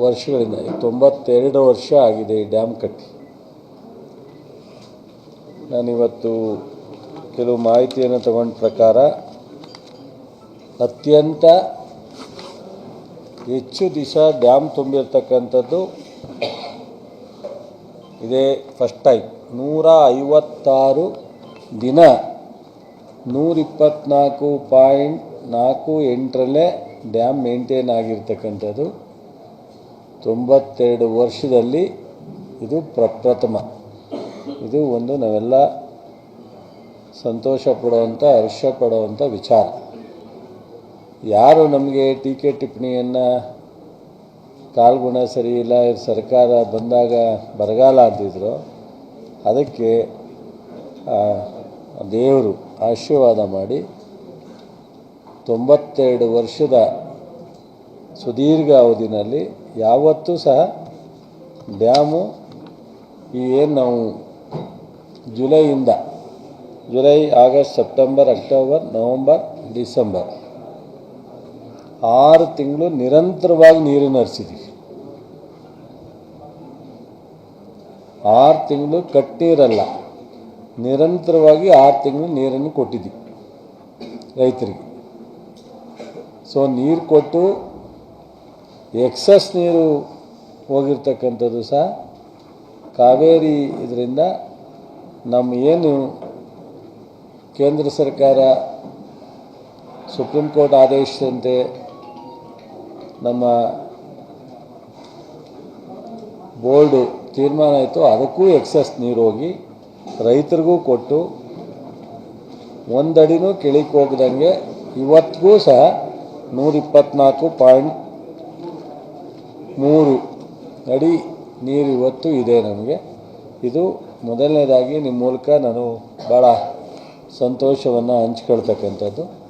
ವರ್ಷಗಳಿಂದ ತೊಂಬತ್ತೆರಡು ವರ್ಷ ಆಗಿದೆ ಈ ಡ್ಯಾಮ್ ಕಟ್ಟಿ. ನಾನಿವತ್ತು ಕೆಲವು ಮಾಹಿತಿಯನ್ನು ತಗೊಂಡ ಪ್ರಕಾರ, ಅತ್ಯಂತ ಹೆಚ್ಚು ದಿವಸ ಡ್ಯಾಮ್ ತುಂಬಿರ್ತಕ್ಕಂಥದ್ದು ಇದೇ ಫಸ್ಟ್ ಟೈಮ್. ನೂರ ಐವತ್ತಾರು ದಿನ ನೂರಿಪ್ಪತ್ನಾಲ್ಕು ಪಾಯಿಂಟ್ ನಾಲ್ಕು ಎಂಟರಲ್ಲೇ ಡ್ಯಾಮ್ ಮೇಂಟೈನ್ ಆಗಿರ್ತಕ್ಕಂಥದ್ದು. ತೊಂಬತ್ತೆರಡು ವರ್ಷದಲ್ಲಿ ಇದು ಪ್ರಪ್ರಥಮ ಇದು ಒಂದು ನಾವೆಲ್ಲ ಸಂತೋಷ ಪಡುವಂಥ ಹರ್ಷ ಪಡುವಂಥ ವಿಚಾರ. ಯಾರು ನಮಗೆ ಟೀಕೆ ಟಿಪ್ಪಣಿಯನ್ನು ಕಾಲ್ಗುಣ ಸರಿ ಇಲ್ಲ, ಸರ್ಕಾರ ಬಂದಾಗ ಬರಗಾಲ ಅಂತಿದ್ರು ಅದಕ್ಕೆ ದೇವರು ಆಶೀರ್ವಾದ ಮಾಡಿ ತೊಂಬತ್ತೆರಡು ವರ್ಷದ ಸುದೀರ್ಘ ಅವಧಿನಲ್ಲಿ ಯಾವತ್ತೂ ಸಹ ಡ್ಯಾಮು ಈ ಏನು ನಾವು ಜುಲೈಯಿಂದ, July, August, September, October, November, December. ಆರು ತಿಂಗಳು ನಿರಂತರವಾಗಿ ನೀರನ್ನು ಹರಿಸಿದ್ದೀವಿ ಆರು ತಿಂಗಳು ಕಟ್ಟಿರಲ್ಲ, ನಿರಂತರವಾಗಿ ಆರು ತಿಂಗಳು ನೀರನ್ನು ಕೊಟ್ಟಿದ್ದೀವಿ ರೈತರಿಗೆ. ಸೊ ನೀರು ಕೊಟ್ಟು ಎಕ್ಸಸ್ ನೀರು ಹೋಗಿರ್ತಕ್ಕಂಥದ್ದು ಸಹ ಕಾವೇರಿ ಇದರಿಂದ ನಮ್ಮ ಏನು ಕೇಂದ್ರ ಸರ್ಕಾರ ಸುಪ್ರೀಂ ಕೋರ್ಟ್ ಆದೇಶದಂತೆ ನಮ್ಮ ಬೋರ್ಡು ತೀರ್ಮಾನ ಆಯಿತು ಅದಕ್ಕೂ ಎಕ್ಸಸ್ ನೀರು ಹೋಗಿ ರೈತರಿಗೂ ಕೊಟ್ಟು ಒಂದಡಿನೂ ಕೆಳಕ್ಕೆ ಹೋಗ್ದಂಗೆ ಇವತ್ತಿಗೂ ಸಹ ನೂರಿಪ್ಪತ್ನಾಲ್ಕು ಪಾಯಿಂಟ್ ಮೂರು ಅಡಿ ನೀರು ಇವತ್ತು ಇದೆ ನಮಗೆ. ಇದು ಮೊದಲನೇದಾಗಿ ನಿಮ್ಮ ಮೂಲಕ ನಾನು ಭಾಳ ಸಂತೋಷವನ್ನು ಹಂಚ್ಕೊಳ್ತಕ್ಕಂಥದ್ದು.